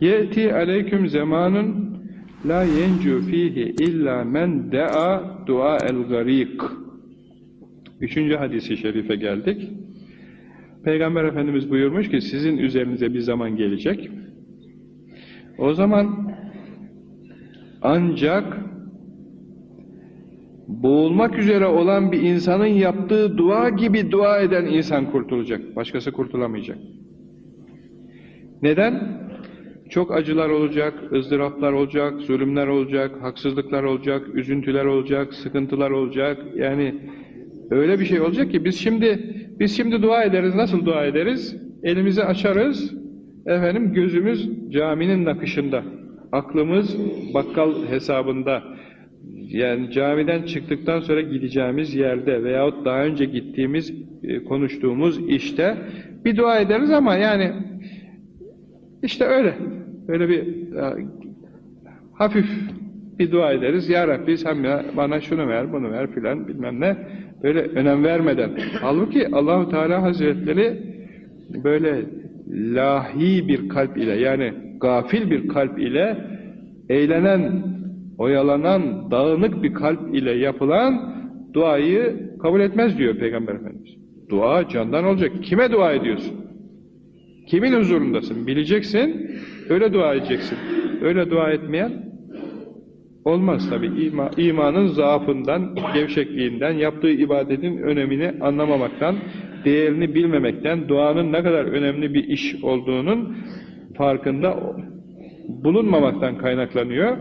Yeti aleyküm zamanun la yencu fihi illa men da'a dua el garik. Üçüncü hadisi şerife geldik. Peygamber Efendimiz buyurmuş ki sizin üzerinize bir zaman gelecek. O zaman ancak boğulmak üzere olan bir insanın yaptığı dua gibi dua eden insan kurtulacak. Başkası kurtulamayacak. Neden? Çok acılar olacak, ızdıraplar olacak, zulümler olacak, haksızlıklar olacak, üzüntüler olacak, sıkıntılar olacak. Yani öyle bir şey olacak ki biz şimdi biz şimdi dua ederiz. Nasıl dua ederiz? Elimizi açarız. Efendim gözümüz caminin nakışında. Aklımız bakkal hesabında. Yani camiden çıktıktan sonra gideceğimiz yerde veyahut daha önce gittiğimiz, e, konuştuğumuz işte bir dua ederiz ama yani işte öyle. Öyle bir e, hafif bir dua ederiz. Ya Rabbi sen bana şunu ver, bunu ver filan bilmem ne. Böyle önem vermeden. Halbuki Allahu Teala Hazretleri böyle lahi bir kalp ile yani gafil bir kalp ile eğlenen, oyalanan, dağınık bir kalp ile yapılan duayı kabul etmez diyor Peygamber Efendimiz. Dua candan olacak. Kime dua ediyorsun? Kimin huzurundasın? Bileceksin, öyle dua edeceksin. Öyle dua etmeyen olmaz tabi. İma, imanın zaafından, gevşekliğinden, yaptığı ibadetin önemini anlamamaktan, değerini bilmemekten, duanın ne kadar önemli bir iş olduğunun farkında bulunmamaktan kaynaklanıyor.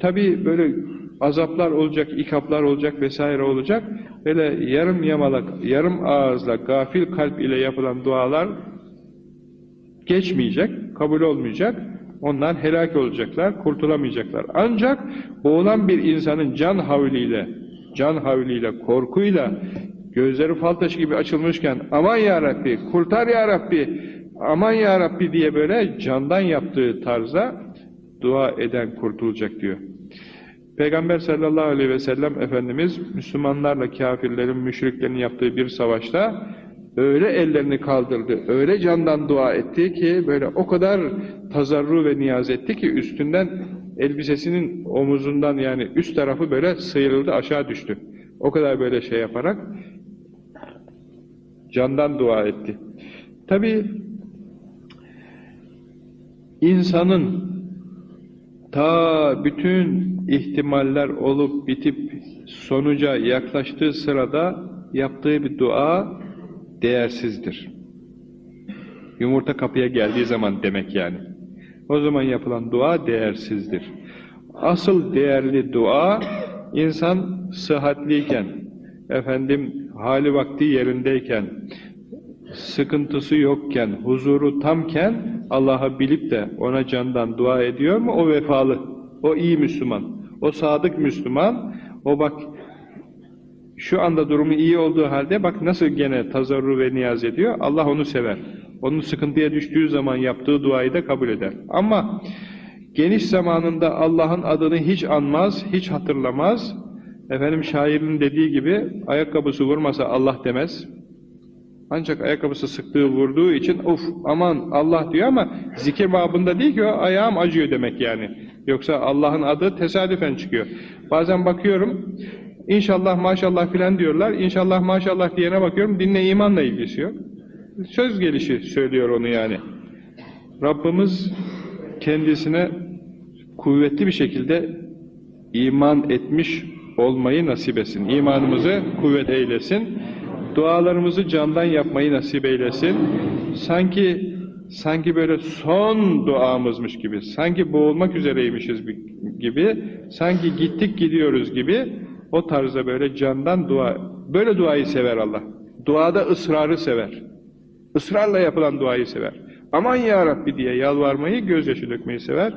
Tabi böyle azaplar olacak, ikaplar olacak vesaire olacak. Böyle yarım yamalak, yarım ağızla, gafil kalp ile yapılan dualar geçmeyecek, kabul olmayacak. Onlar helak olacaklar, kurtulamayacaklar. Ancak boğulan bir insanın can havliyle, can havliyle, korkuyla, gözleri fal taşı gibi açılmışken aman ya Rabbi, kurtar ya Rabbi, aman ya Rabbi diye böyle candan yaptığı tarzda dua eden kurtulacak diyor. Peygamber sallallahu aleyhi ve sellem Efendimiz Müslümanlarla kafirlerin, müşriklerin yaptığı bir savaşta öyle ellerini kaldırdı, öyle candan dua etti ki böyle o kadar tazarru ve niyaz etti ki üstünden elbisesinin omuzundan yani üst tarafı böyle sıyrıldı aşağı düştü. O kadar böyle şey yaparak candan dua etti. Tabi insanın ta bütün ihtimaller olup bitip sonuca yaklaştığı sırada yaptığı bir dua değersizdir. Yumurta kapıya geldiği zaman demek yani. O zaman yapılan dua değersizdir. Asıl değerli dua insan sıhhatliyken, efendim hali vakti yerindeyken, sıkıntısı yokken, huzuru tamken Allah'a bilip de ona candan dua ediyor mu? O vefalı, o iyi Müslüman, o sadık Müslüman, o bak şu anda durumu iyi olduğu halde bak nasıl gene tazarru ve niyaz ediyor. Allah onu sever. Onun sıkıntıya düştüğü zaman yaptığı duayı da kabul eder. Ama geniş zamanında Allah'ın adını hiç anmaz, hiç hatırlamaz. Efendim şairin dediği gibi ayakkabısı vurmasa Allah demez. Ancak ayakkabısı sıktığı vurduğu için of aman Allah diyor ama zikir babında değil ki o ayağım acıyor demek yani. Yoksa Allah'ın adı tesadüfen çıkıyor. Bazen bakıyorum İnşallah maşallah filan diyorlar. İnşallah maşallah diyene bakıyorum dinle imanla ilgisi yok. Söz gelişi söylüyor onu yani. Rabbimiz kendisine kuvvetli bir şekilde iman etmiş olmayı nasip etsin. İmanımızı kuvvet eylesin. Dualarımızı candan yapmayı nasip eylesin. Sanki sanki böyle son duamızmış gibi, sanki boğulmak üzereymişiz gibi, sanki gittik gidiyoruz gibi o tarzda böyle candan dua, böyle duayı sever Allah. Duada ısrarı sever. Israrla yapılan duayı sever. Aman ya Rabbi diye yalvarmayı, gözyaşı dökmeyi sever.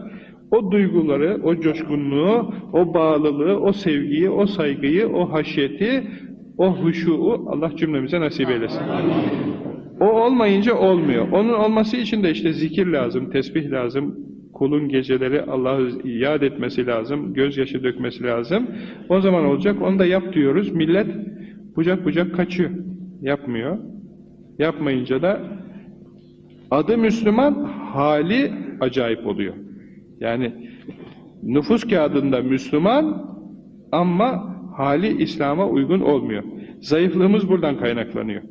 O duyguları, o coşkunluğu, o bağlılığı, o sevgiyi, o saygıyı, o haşyeti, o huşuğu Allah cümlemize nasip eylesin. O olmayınca olmuyor. Onun olması için de işte zikir lazım, tesbih lazım, kulun geceleri Allah'ı yad etmesi lazım, gözyaşı dökmesi lazım. O zaman olacak, onu da yap diyoruz. Millet bucak bucak kaçıyor. Yapmıyor. Yapmayınca da adı Müslüman, hali acayip oluyor. Yani nüfus kağıdında Müslüman ama hali İslam'a uygun olmuyor. Zayıflığımız buradan kaynaklanıyor.